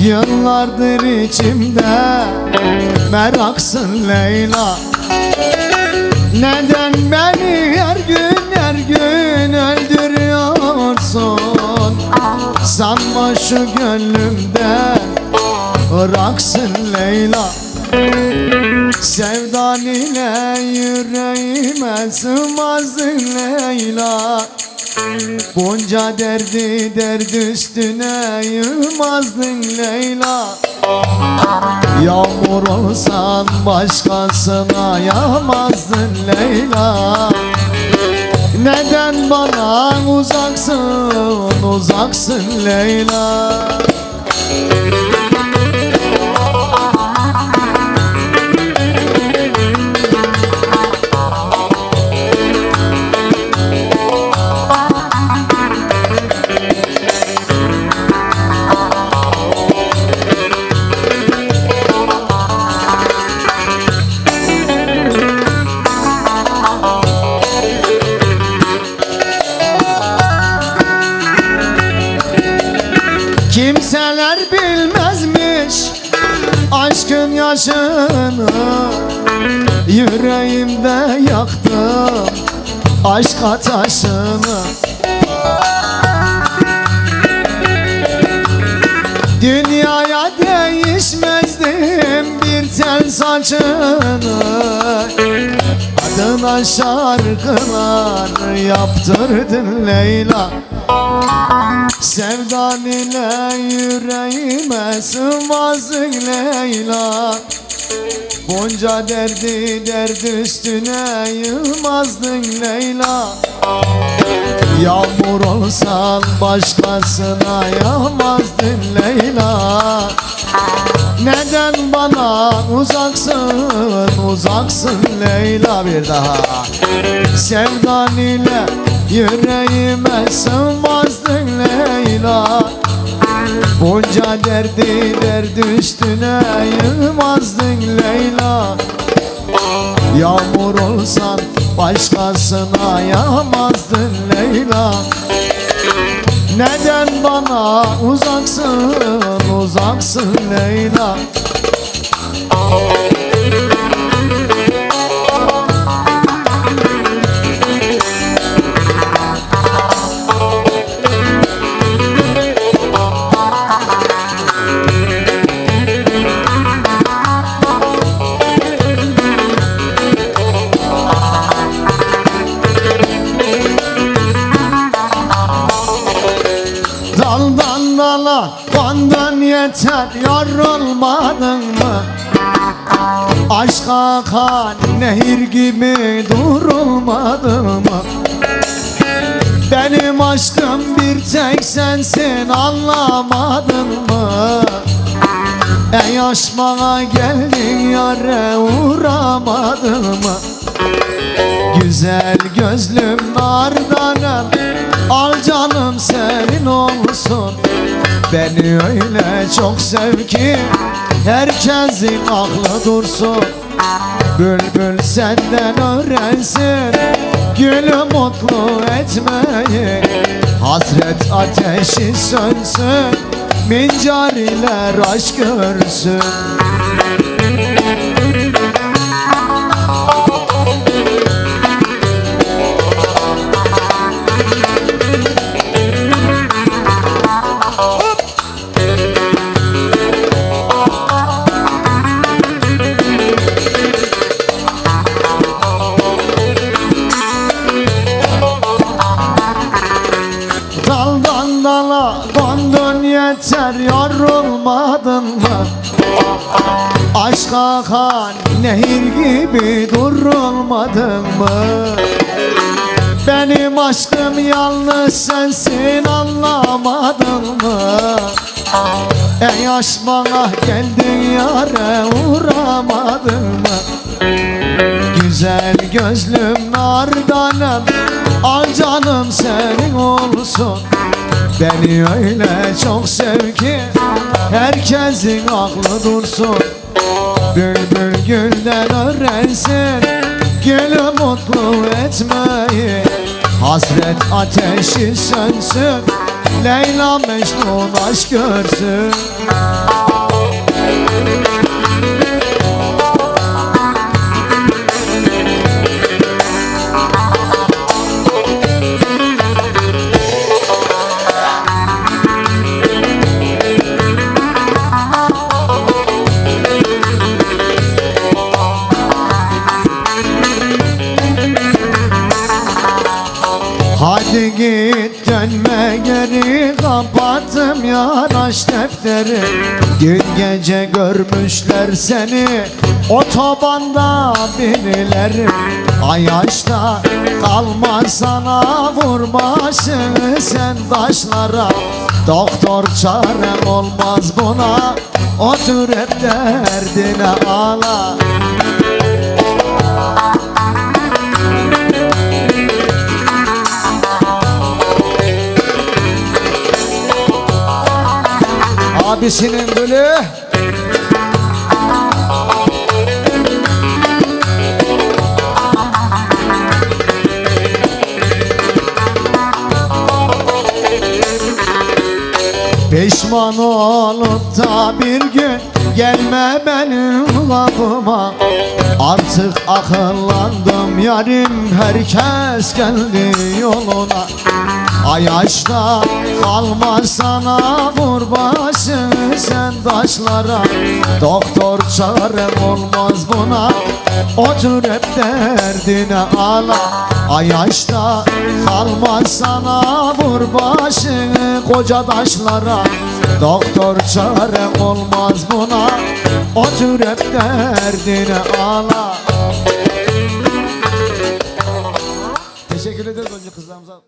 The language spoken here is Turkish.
Yıllardır içimde. Meraksın Leyla. Neden beni her gün her gün öldürüyorsun? Sanma şu gönlümden Bıraksın Leyla. Sevdan ile yüreğime sığmazdın Leyla Bunca derdi dert üstüne yığmazdın Leyla. Yağmur olsan başkasına yağmazdın Leyla. Neden bana uzaksın uzaksın Leyla Kimseler bilmezmiş aşkın yaşını. Yüreğimde yaktım aşk ateşini Dünyaya değişmezdim bir tel saçını Adına şarkılar yaptırdın Leyla. Sevdan ile yüreğime sığmazdın Leyla. Bunca derdi dert üstüne yığmazdın Leyla Yağmur olsan başkasına yağmazdın Leyla. Neden bana uzaksın uzaksın Leyla bir daha? Sevdan ile yüreğime sığmazdın Leyla. Bunca derdi dert üstüne yığmazdın Leyla. Yağmur olsan başkasına yağmazdın Leyla. Neden bana uzaksın uzaksın Leyla Daldan dala kandan yeter yorulmadın mı? Aşk akan nehir gibi durulmadı mı? Benim aşkım bir tek sensin anlamadın mı? Ey aşmana geldin yare uğramadın mı? Güzel gözlüm nardanım Al canım senin olsun Beni öyle çok sev ki Herkesin aklı dursun. Bülbül senden öğrensin Gülü mutlu etmeyi. Hasret ateşi sönsün Mincariler aşk görsün Daldan dala kondun yeter yorulmadın mı? Aşk akan nehir gibi durulmadın mı? Benim aşkım yalnız sensin anlamadın mı? Ey aşk bana geldin yare uğramadın mı? Güzel gözlüm nardanım Al canım senin olsun. Beni öyle çok sev ki Herkesin aklı dursun. Bülbül gülden öğrensin Gülü mutlu etmeyi. Hasret ateşi sönsün Leyla Mecnun aşk görsün dönme geri kapattım yanaş defteri. Dün gece görmüşler seni otobanda birileri Ayaşta kalmaz sana vur başını sen taşlara. Doktor çarem olmaz buna otur hep derdine ağla Abisinin gülü Pişman olup da bir gün gelme benim kapıma Artık akıllandım yarim herkes geldi yoluna. Ayaşta kalmaz sana vur başını sen taşlara Doktor çarem olmaz buna Otur hep derdine ağla. Ayaşta kalmaz sana vur başını koca taşlara Doktor çarem olmaz buna Otur hep derdine ağla Teşekkür ederiz önce kızlarımıza